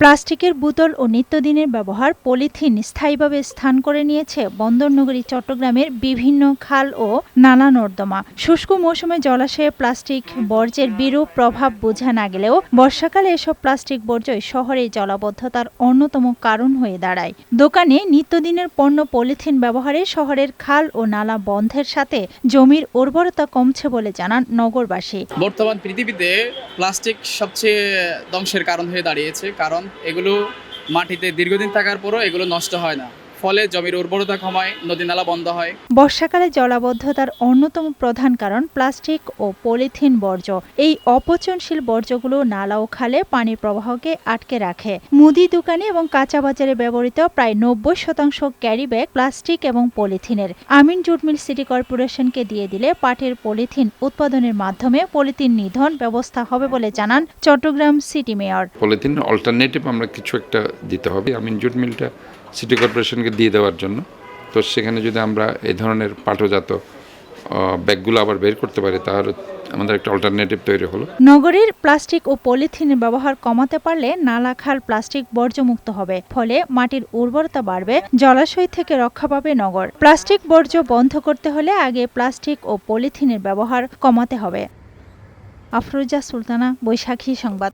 প্লাস্টিকের বোতল ও নিত্যদিনের ব্যবহার পলিথিন স্থায়ীভাবে স্থান করে নিয়েছে বন্দরনগরী চট্টগ্রামের বিভিন্ন খাল ও নালা নর্দমা। শুষ্ক মৌসুমে জলাশয়ে প্লাস্টিক বর্জ্যের বিরূপ প্রভাব বোঝা না গেলেও বর্ষাকালে এসব প্লাস্টিক বর্জ্যই শহরে জলাবদ্ধতার অন্যতম কারণ হয়ে দাঁড়ায়। দোকানে নিত্যদিনের পণ্য পলিথিন ব্যবহারে শহরের খাল ও নালা বন্ধের সাথে জমির উর্বরতা কমছে বলে জানান নগরবাসী। বর্তমান পৃথিবীতে প্লাস্টিক সবচেয়ে ধ্বংসের কারণ হয়ে দাঁড়িয়েছে, কারণ এগুলো মাটিতে দীর্ঘদিন থাকার পরও এগুলো নষ্ট হয় না। ফলে জমির উর্বরতা কমায় নদী নালা বন্ধ হয়। বর্ষাকালে জলাবদ্ধতার অন্যতম প্রধান কারণ প্লাস্টিক ও পলিথিন বর্জ্য। এই অপচনশীল বর্জ্যগুলো নালা ও খালে পানির প্রবাহকে আটকে রাখে। মুদি দোকানে এবং কাঁচা বাজারে ব্যবহৃত প্রায় নব্বই শতাংশ ক্যারি ব্যাগ প্লাস্টিক এবং পলিথিনের। আমিন জুট মিল সিটি কর্পোরেশনকে দিয়ে দিলে পাটের পলিথিন উৎপাদনের মাধ্যমে পলিথিন নিধন ব্যবস্থা হবে বলে জানান Chittagong city mayor. Polythene alternative আমরা কিছু একটা দিতে হবে। আমিন জুট মিলটা সিটি কর্পোরেশনকে দিয়ে দেওয়ার জন্য। তো সেখানে যদি আমরা এই ধরনের পাঠজাত ব্যাগগুলো আবার বের করতে পারি, তাহলে আমাদের একটা অল্টারনেটিভ তৈরি হলো। নগরীর প্লাস্টিক ও পলিথিনের ব্যবহার কমাতে পারলে নালা খাল প্লাস্টিক বর্জ্যমুক্ত হবে। ফলে মাটির উর্বরতা বাড়বে, জলাশয় থেকে রক্ষা পাবে নগর। প্লাস্টিক বর্জ্য বন্ধ করতে হলে আগে প্লাস্টিক ও পলিথিনের ব্যবহার কমাতে হবে। আফরোজা সুলতানা, বৈশাখী সংবাদ।